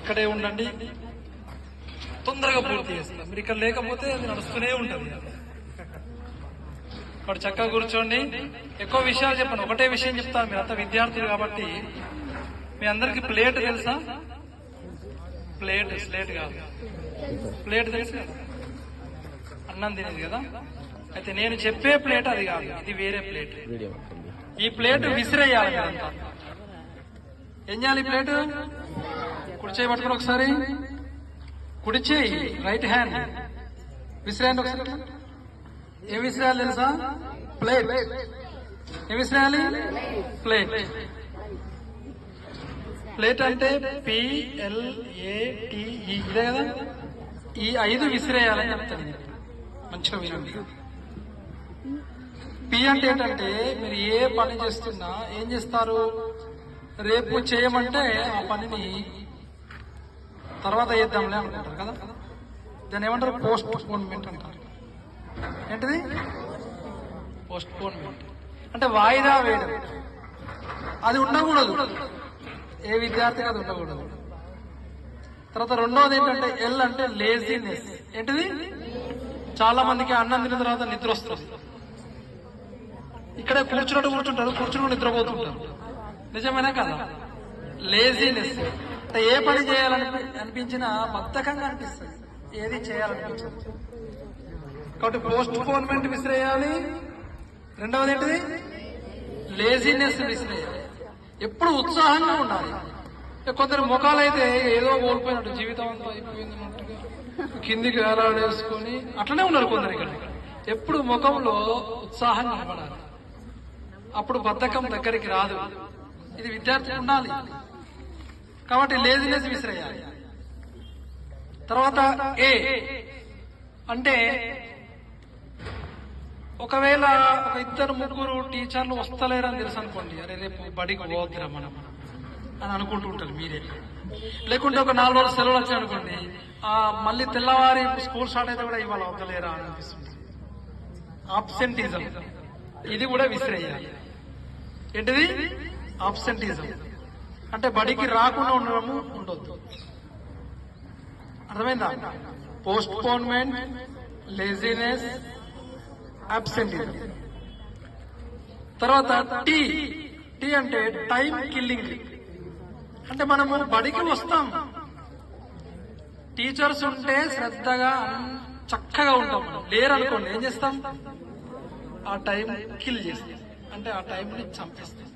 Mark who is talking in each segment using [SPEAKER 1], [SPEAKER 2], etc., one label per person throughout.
[SPEAKER 1] ఇక్కడే ఉండండి. తొందరగా పూర్తి చేస్తాం. మీరు ఇక్కడ లేకపోతే అది నడుస్తూనే ఉంటుంది. ఇక్కడ చక్కగా కూర్చోండి. ఎక్కువ విషయాలు చెప్పండి ఒకటే విషయం చెప్తాను. మీరు అంతా విద్యార్థులు కాబట్టి మీ అందరికి ప్లేట్ తెలుసా? ప్లేట్ స్లేట్ కాదు. ప్లేట్ తెలుసు కదా? అన్నం తినేది కదా? అయితే నేను చెప్పే ప్లేట్ అది కాదు. ఇది వేరే ప్లేట్. ఈ ప్లేట్ విసిరేయాలి ఏం చేయాలి ప్లేట్? కుడి చేయి పట్టుకుని ఒకసారి. కుడి చేయి రైట్ హ్యాండ్ విసిరేయండి ఒకసారి. ఇట్లా. ఏం విసిరేయాలి తెలుసా? ప్లేట్ ఏం విసిరేయాలి ప్లేట్ ప్లేట్ అంటే పిఎల్ఏటిఈ ఇదే కదా? ఈ ఐదు విసిరేయాలని చెప్తాను మంచిగా వినండి. పి అంటే ఏంటంటే మీరు ఏ పని చేస్తున్నా ఏం చేస్తారు? రేపు చేయమంటే ఆ పనిని తర్వాత చేద్దాంలే అనుకుంటారు కదా? దాన్ని ఏమంటారు? పోస్ట్ పోన్మెంట్ అంటారు. ఏంటిది? పోస్ట్ పోన్మెంట్ అంటే వాయిదా వేయడం. అది ఉండకూడదు. ఏ విద్యార్థికి అది ఉండకూడదు. తర్వాత రెండవది ఏంటంటే ఎల్ అంటే లేజీనెస్ ఏంటిది? చాలా మందికి అన్నం తిన్న తర్వాత నిద్ర వస్తుంది. ఇక్కడే కూర్చున్నట్టు కూర్చుంటారు. కూర్చుని నిద్రపోతుంటారు నిజమేనా కదా? లేజీనెస్ ఏ పని చేయాలని అనిపించినా బద్ధకంగా అనిపిస్తుంది. ఏది చేయాలనిపించదు. కాబట్టి పోస్ట్ పోన్మెంట్ విసిరేయాలి. రెండవది ఏంటిది? లేజీనెస్ విసిరేయాలి. ఎప్పుడు ఉత్సాహంగా ఉండాలి. కొందరు ముఖాలు అయితే ఏదో కోల్పోయినట్టు జీవితం అంతా అయిపోయిందన్నట్టుగా కిందికి వేలాడేసుకొని అట్లనే ఉన్నారు కొందరు ఇక్కడ. ఎప్పుడు ముఖంలో ఉత్సాహం కనబడాలి అప్పుడు బద్ధకం దగ్గరికి రాదు. ఇది విద్యార్థి ఉండాలి. కాబట్టి లేజినెస్ విసిరేయాలి. తర్వాత ఏ అంటే ఒకవేళ ఒక ఇద్దరు ముగ్గురు టీచర్లు వస్తలేరని తెలుసు అనుకోండి. అరే రేపు బడికి పోద్దురా మనం అని అనుకుంటుంటారు మీరే. లేకుంటే ఒక నాలుగు రోజులు సెలవులు వచ్చాయి అనుకోండి. ఆ మళ్ళీ తెల్లవారి స్కూల్ స్టార్ట్ అయితే కూడా ఇవాళ వద్దలేరా అని అనిపిస్తుంది. ఆబ్సెంటిజం ఇది కూడా విసిరేయాలి. ఏంటిది? ఆబ్సెంటిజం అంటే బడికి రాకుండా ఉండడము ఉండొద్దు. అర్థమైందా? పోస్ట్ పోన్మెంట్ లేజినెస్ అబ్సెంట్ తర్వాత టీ. టీ అంటే టైం కిల్లింగ్ అంటే మనము బడికి వస్తాం. టీచర్స్ ఉంటే శ్రద్ధగా చక్కగా ఉంటాం. లేరు అనుకోండి ఏం చేస్తాం? ఆ టైం కిల్ చేస్తాం. అంటే ఆ టైంని చంపేస్తాం.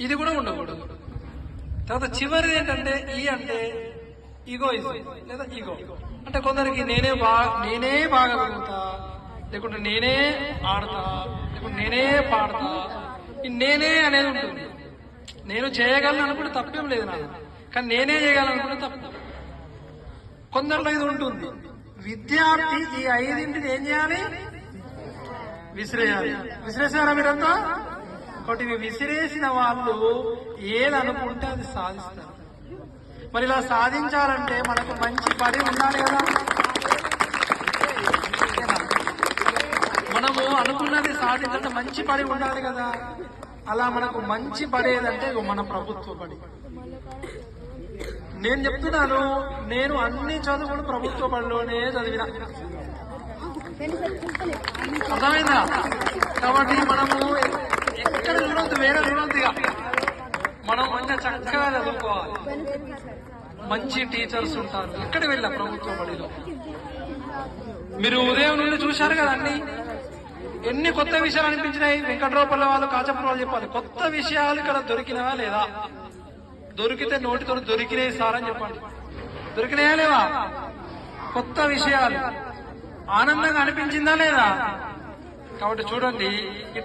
[SPEAKER 1] ఇది కూడా ఉండకూడదు. తర్వాత చివరిది ఏంటంటే ఈ అంటే ఈగో లేదా ఈగో అంటే కొందరికి నేనే బాగా నేనే బాగా లేకుంటే నేనే ఆడతా లేకుంటే నేనే పాడతా ఈ నేనే అనేది ఉంటుంది. నేను చేయగలను అనుకుంటే తప్పేం లేదు నాకు కానీ నేనే చేయగలను అనుకుంటే తప్పు. కొందరిలో ఇది ఉంటుంది. విద్యార్థి ఈ ఐదింటిని ఏం చేయాలి? విసిరేయాలి. విసిరేసారా మీరంతా? కాబట్టి ఇవి విసిరేసిన వాళ్ళు ఏదనుకుంటే అది సాధిస్తారు. మరి ఇలా సాధించాలంటే మనకు మంచి పని ఉండాలి కదా? మనము అనుకున్నది సాధించాలంటే మంచి పని ఉండాలి కదా? అలా మనకు మంచి పడేదంటే మన ప్రభుత్వ పడి నేను చెప్తున్నాను నేను అన్ని చదువులు ప్రభుత్వ పనిలోనే చదివిన. అర్థమైందా? కాబట్టి మనము చూడొద్దు వేరే చూడొద్దు ఇక. మనం మంచిగా చక్కగా చదువుకోవాలి. మంచి టీచర్స్ ఉంటారు. ఎక్కడ వెళ్ళా ప్రభుత్వ బడిలో? మీరు ఉదయం నుండి చూశారు కదా అన్ని? ఎన్ని కొత్త విషయాలు అనిపించినాయి? వెంకట్రావుపల్లి వాళ్ళు కాచపురం వాళ్ళు చెప్పాలి. కొత్త విషయాలు ఇక్కడ దొరికినవా లేదా? దొరికితే నోటితో దొరికినాయి సార్ అని చెప్పండి. దొరికినాయా లేవా? కొత్త విషయాలు. ఆనందంగా అనిపించిందా లేదా? కాబట్టి చూడండి